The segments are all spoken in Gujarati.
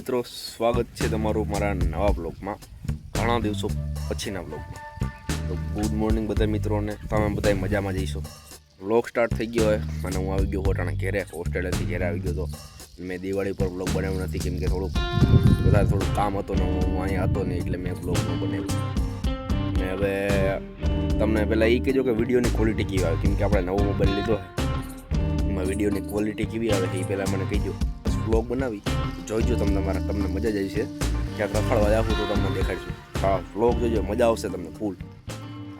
મિત્રો, સ્વાગત છે તમારું મારા નવા બ્લોગમાં ઘણા દિવસો પછીના બ્લોગમાં તો ગુડ મોર્નિંગ બધા મિત્રોને. તમે બધા મજામાં જઈશો બ્લોગ સ્ટાર્ટ થઈ ગયો હોય અને હું આવી ગયો હોટાણા ઘેરે ઓસ્ટ્રેલિયાથી ઘેરે આવી ગયો હતો. મેં દિવાળી પર બ્લોગ બનાવ્યો નથી, કેમ કે થોડુંક વધારે થોડું કામ હતું ને હું અહીંયા હતો નહીં, એટલે મેં બ્લોગ ન બનાવ્યો. ને હવે તમને પહેલાં એ કહેજો કે વિડીયોની ક્વોલિટી કેવી આવે. કેમ કે આપણે નવો મોબાઈલ લીધો એમાં વિડીયોની ક્વોલિટી કેવી આવે એ પહેલાં મને કહીજો. બ્લોગ બનાવી જોઈજો તમને મારા તમને મજા જ આવી છે. ક્યાંક રખડવા જાવું તો તમને દેખાડશું. હા બ્લોગ જોજો મજા આવશે તમને ફૂલ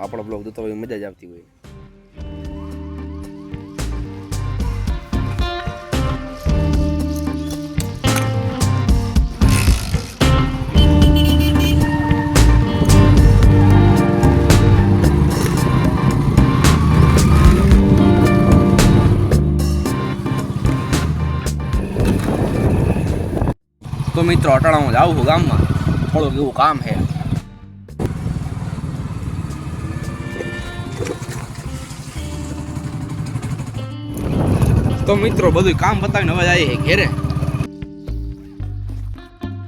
આપણો બ્લોગ જોતો હોય મજા જ આવતી હોય. મિત્રો હું જાઉં છું ગામમાં. થોડુંક એવું કામ છે. તો મિત્રો બધું કામ બતાવીને હવે જઈએ ઘેરે.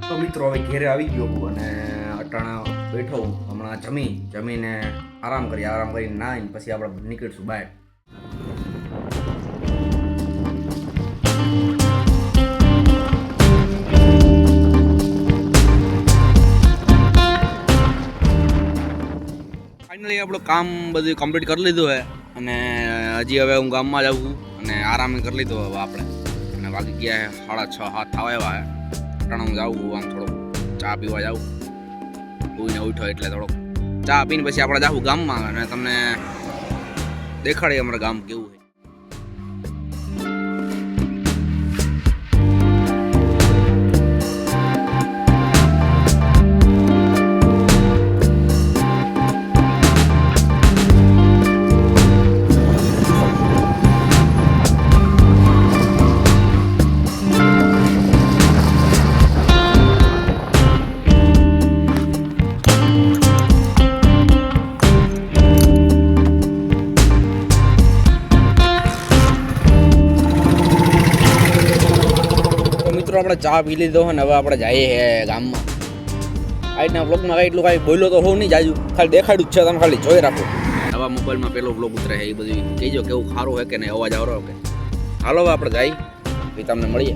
તો મિત્રો, હવે ઘેરે આવી ગયો હું અને અટાણા બેઠો હમણાં જમી, જમીને આરામ કરી, આરામ કરીને નાહીને પછી આપણે નીકળીશું બહાર. ફાઇનલી આપણું કામ બધું કમ્પ્લીટ કરી લીધું છે અને હજી હવે હું ગામમાં જાઉં છું. અને આરામ કરી લીધો હવે આપણે. અને વાગી ગયા છે સાડા છ હાથ થવા આવ્યા છે અટાણે હું જાઉં આમ થોડોક ચા પીવા જાઉં. ઉઈને ઉઠો એટલે થોડોક ચા પીને પછી આપણે જાઉં ગામમાં. અને તમને દેખાડીએ અમારા ગામ કેવું છે. આપણે ચા પી લીધો ને હવે આપણે જઈએ છે ગામમાં. રીતના બ્લોગમાં કાંઈ એટલું કાંઈ બોલ્યો તો હોઉં નહીં જાજુ. ખાલી દેખાડ્યું જ છે, તમે ખાલી જોઈ રાખો. નવા મોબાઈલમાં પેલો બ્લોગ ઉતરે છે, એ બધું કહેજો કેવું, સારું છે કે નહીં, અવાજ આવરો કે. હાલો હવે આપણે જઈ પછી તમને મળીએ.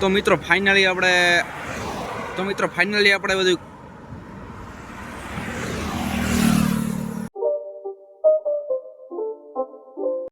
તો મિત્રો ફાઇનલી આપણે તો મિત્રો ફાઇનલી આપણે બધું